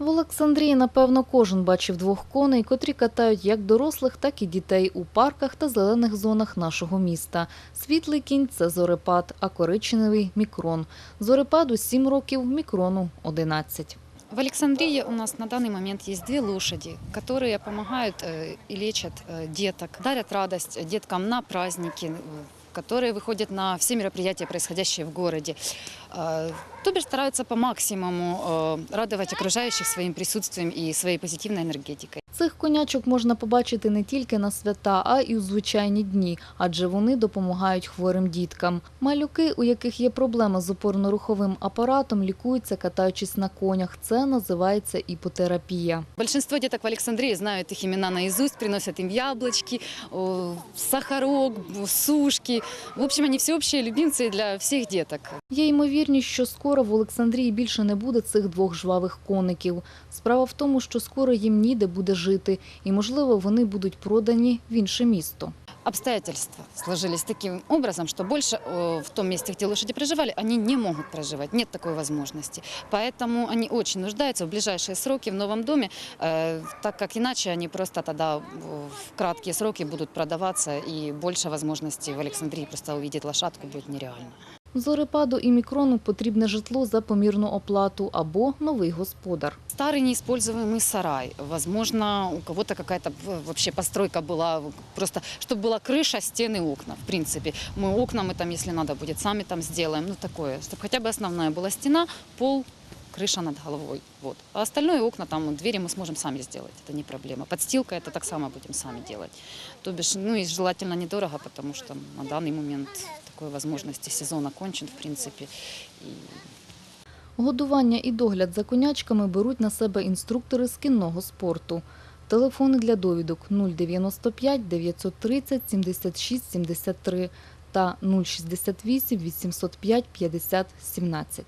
В Олександрії, напевно, кожен бачив двох коней, котрі катають як дорослих, так і дітей у парках та зелених зонах нашого міста. Світлий кінь – це зорепад, а коричневий – мікрон. Зорепаду 7 років, мікрону – 11. В Александрии у нас на данный момент есть две лошади, которые помогают э, и лечат э, деток, дарят радость деткам на праздники, э, которые выходят на все мероприятия, происходящие в городе. Э, То бишь стараются по максимуму э, радовать окружающих своим присутствием и своей позитивной энергетикой. Цих конячок можна побачити не тільки на свята, а й у звичайні дні, адже вони допомагають хворим діткам. Малюки, у яких є проблеми з опорно-руховим апаратом, лікуються, катаючись на конях. Це називається іпотерапія. Большинство деток в Александрии знают их имена наизусть, приносят им яблочки, о, сахарок, сушки. В общем, они всеобщие любимцы для всех деток. Є ймовірність, що скоро в Олександрії більше не буде цих двох жвавих коників. Справа в тому, що скоро їм ніде буде жити, і, можливо, вони будуть продані в інше місто. Обстоятельства сложились таким образом, что больше э, в том месте, где лошади проживали, они не могут проживать, нет такой возможности. Поэтому они очень нуждаются в ближайшие сроки в новом доме, э, так как иначе они просто тогда э, в краткие сроки будут продаваться, и больше возможностей в Александрии просто увидеть лошадку будет нереально. Зорепаду і мікрону потрібне житло за помірну оплату або новий господар. Старый неиспользуемый сарай. Возможно, у кого-то какая-то в- вообще постройка была, просто чтобы была крыша, стены, окна. В принципе, мы окна мы там, если надо будет, сами там сделаем. Ну такое, чтобы хотя бы основная была стена, пол, крыша над головой. Вот. А остальное окна, там, двери мы сможем сами сделать, это не проблема. Подстилка это так само будем сами делать. То бишь, ну и желательно недорого, потому что на данный момент такой возможности сезон окончен, в принципе. И Годування і догляд за конячками беруть на себе інструктори з кінного спорту. Телефони для довідок 095 930 76 73 та 068 805 50 17.